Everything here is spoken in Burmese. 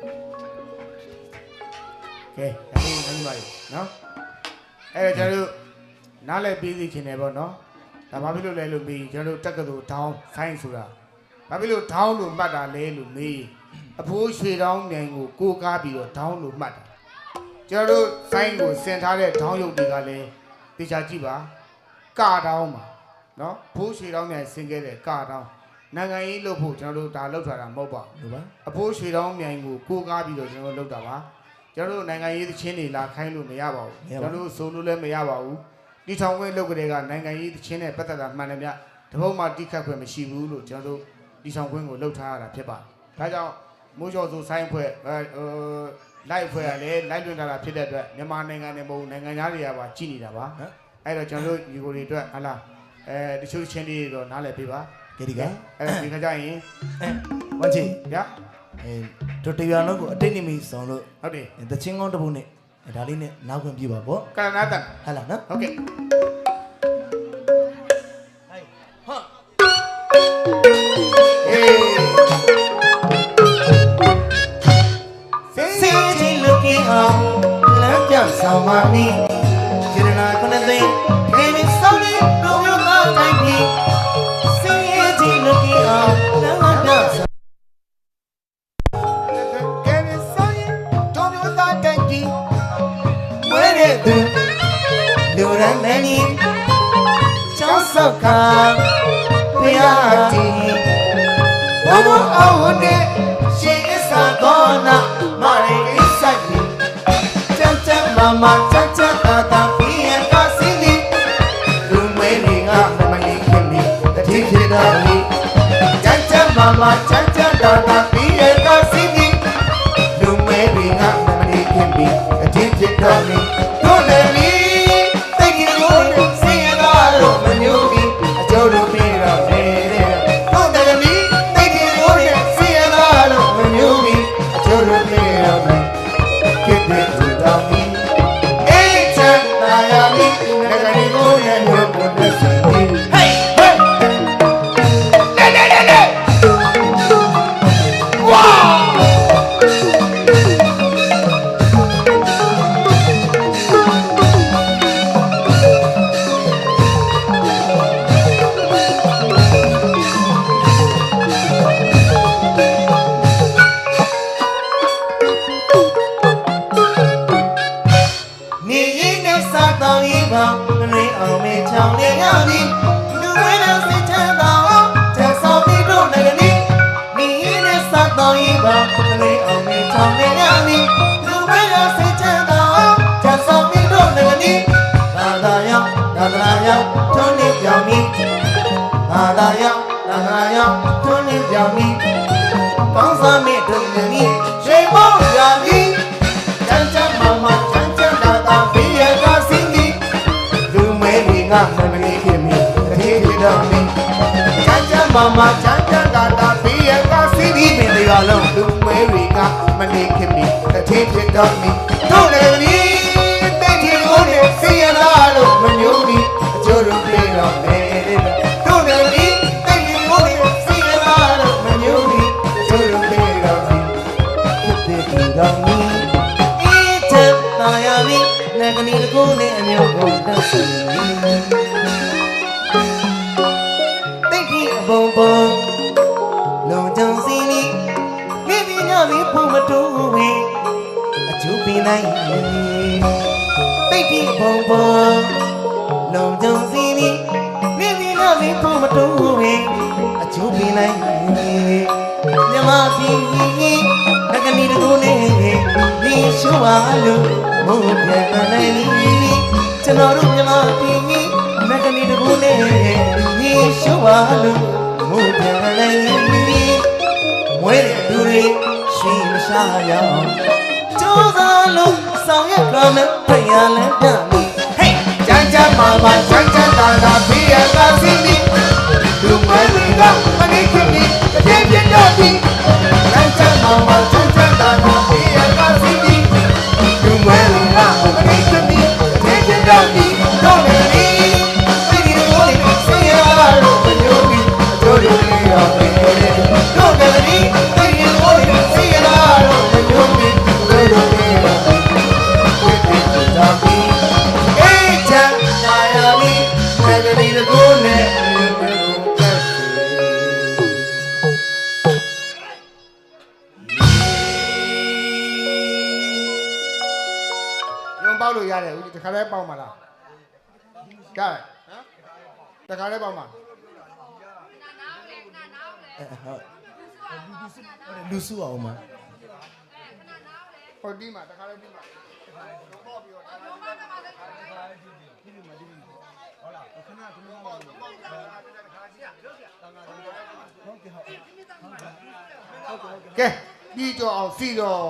ကဲဒါလေးညီမလေးနော်အဲ့တော့ကျွန်တော်တို့နားလည်ပြီးသိချင်တယ်ပေါ့နော်ဒါဘာဖြစ်လို့လဲလို့ပြီးကျွန်တော်တို့တက်ကတူထောင်းဆိုင်းဆိုတာဘာဖြစ်လို့ထောင်းလို့မှတ်တာလဲလို့မေးအဖိုးရွှေတောင်းနိုင်ကိုကိုကားပြီးတော့ထောင်းလို့မှတ်တာကျွန်တော်တို့ဆိုင်းကိုဆင်ထားတဲ့ထောင်းရုပ်တွေကလည်းတေချာကြည့်ပါကတောင်းပါနော်ဖိုးရွှေတောင်းနိုင်ဆင်ခဲ့တဲ့ကတောင်း နိုင်ငံရေးလို့ဖို့ကျွန်တော်တို့ဒါလောက်ထားတာမဟုတ်ပါဘူးဟုတ်ပါအဖိုးရွှေတောင်းမြိုင်ကိုကိုကားပြီးတော့ကျွန်တော်တို့လုပ်တာပါကျွန်တော်တို့နိုင်ငံရေးသချင်းတွေလာခိုင်းလို့မရပါဘူးကျွန်တော်တို့ဆိုလို့လည်းမရပါဘူးတီထောင်ခွင့်လုပ်ကြတဲ့ကနိုင်ငံရေးသချင်းနဲ့ပတ်သက်တာမှန်တယ်ဗျတပုတ်မှတိခတ်ခွင့်မရှိဘူးလို့ကျွန်တော်တို့တီထောင်ခွင့်ကိုလုပ်ထားရတာဖြစ်ပါတယ်ဒါကြောင့်မိုးကျော်ဆိုဆိုင်းဖွဲ့အဲလိုက်ဖွဲ့ရလေလိုက်လွင်လာတာဖြစ်တဲ့အတွက်မြန်မာနိုင်ငံနဲ့မဟုတ်နိုင်ငံသားတွေကပါကြည်နေတာပါအဲ့တော့ကျွန်တော်တို့ညီကိုတွေအတွက်ဟလာအဲတချို့ချင်းတွေတော့နားလည်ပေးပါ ကဲဒီကအဲ့တော့ဒီခါကျရင်အဲဝမ်းချီဗျအဲတို့တရားလုံးကိုအတိတ်နေမီဆောင်လို့ဟုတ်တယ်တချင်းကောင်းတစ်ပုတ်နဲ့အဲဒါလေးနဲ့နောက်ခွင့်ပြပါပေါ့ကရနာတန်ဟဲ့လားနော်ဟုတ်ကဲ့ဟာဆေးစေးချင်းလူကြီးအောင်လမ်းပြဆော သူလူရမ်းမနီကျောင်းဆောက်ကဘုရားတီဘဘအောင်နဲ့ရှင်အစာတော်နာမရိကိဆိုင်ချမ်းချမ်းမမချမ်းချမ်းသာသာပြီးရကစင်းဒီလူမဲတွေကမလီခင်မီတတိဖြစ်တော်မီချမ်းချမ်းမမချမ်းချမ်းသာသာ အောင်မေချောင်းနေရပြီလူဝဲနဲ့စိတ်ချမ်းသာအောင်ချက်ဆောင်ပြီးတော့လည်းနေသာသာရောက်သာသာရောက်ထုံးနေပြောင်းပြီသာသာရောက်သာသာရောက်ထုံးနေပြောင်းပြီကောင်းစားမိတို့လည်းနေရှိမောရပြီချမ်းချမ်းမမချမ်းချမ်းသာသာဘေးရကစင်းဒီလူမဲတွေကမမလေးခင်မီတတိထတော်မီချမ်းချမ်းမမချမ်းချမ်းသာသာဘေးရကစ င်းဒီမင်းတွေကလုံးလူမဲတွေကမလေးခင်မီတတိထတော်မီတို့လည်းမီတိတ်ထီကိုနေစီရလာလို့မညိုးဒီအကျိုးတို့ပြေတော့မယ်တို့လည်းမီတိတ်ထီကိုနေစီရလာလို့မညိုးဒီအကျိုးတို့ပြေတော့မယ်ဖြစ်တဲ့တော်မီအစ်ချမ်းသာယာပြီလက်ကနီတကူနဲ့အမျိုးကိုတက်စီတိတ်ကြီးအပုံပုံ နိုင်တိတ်ကြီးအပုံပုံလုံချောင်စီနီမိမိညမီဖုံမတူပဲအကျူပင်နိုင်မြမပြည်လက်ကနီတကူနဲ့ဒီရှုပါလို့မဟုတ်ပြန်နိုင်နီကျွန်တော်တို့မြမပြည်လက်ကနီတကူနဲ့ဒီရှုပါလို့မဟုတ်ပြန်နိုင်နီမွေးတဲ့သူတွေရှိမရှာရအောင် ကြိုးစားလို့ဆောင်ရွက်ကြမယ်ဖယားလည်းပြမီဟေးချမ်းချမ်းမာမာချမ်းချမ်းသာသာဖေးရကစီနီလူမတွေကမနေခင်ဒီတည်းပြည့်တော့ပြီချမ်းချမ်းမာမာချမ်းချမ်းသာသာဖေးရကစီနီလူမတွေကမနေခင်ဒီတည်းပြည့်တော့ပြီ ပေါက်လို့ရတယ်ဦးတခါလဲပေါက်မှာလားကြတယ်နော်တခါလဲပေါက်မှာဟုတ်လူစုအောင်မှာဟိုတီးမှာတခါလဲတီးမှာပေါ့ပြီးတော့ကဲပြီးတော့အောင်စီတော့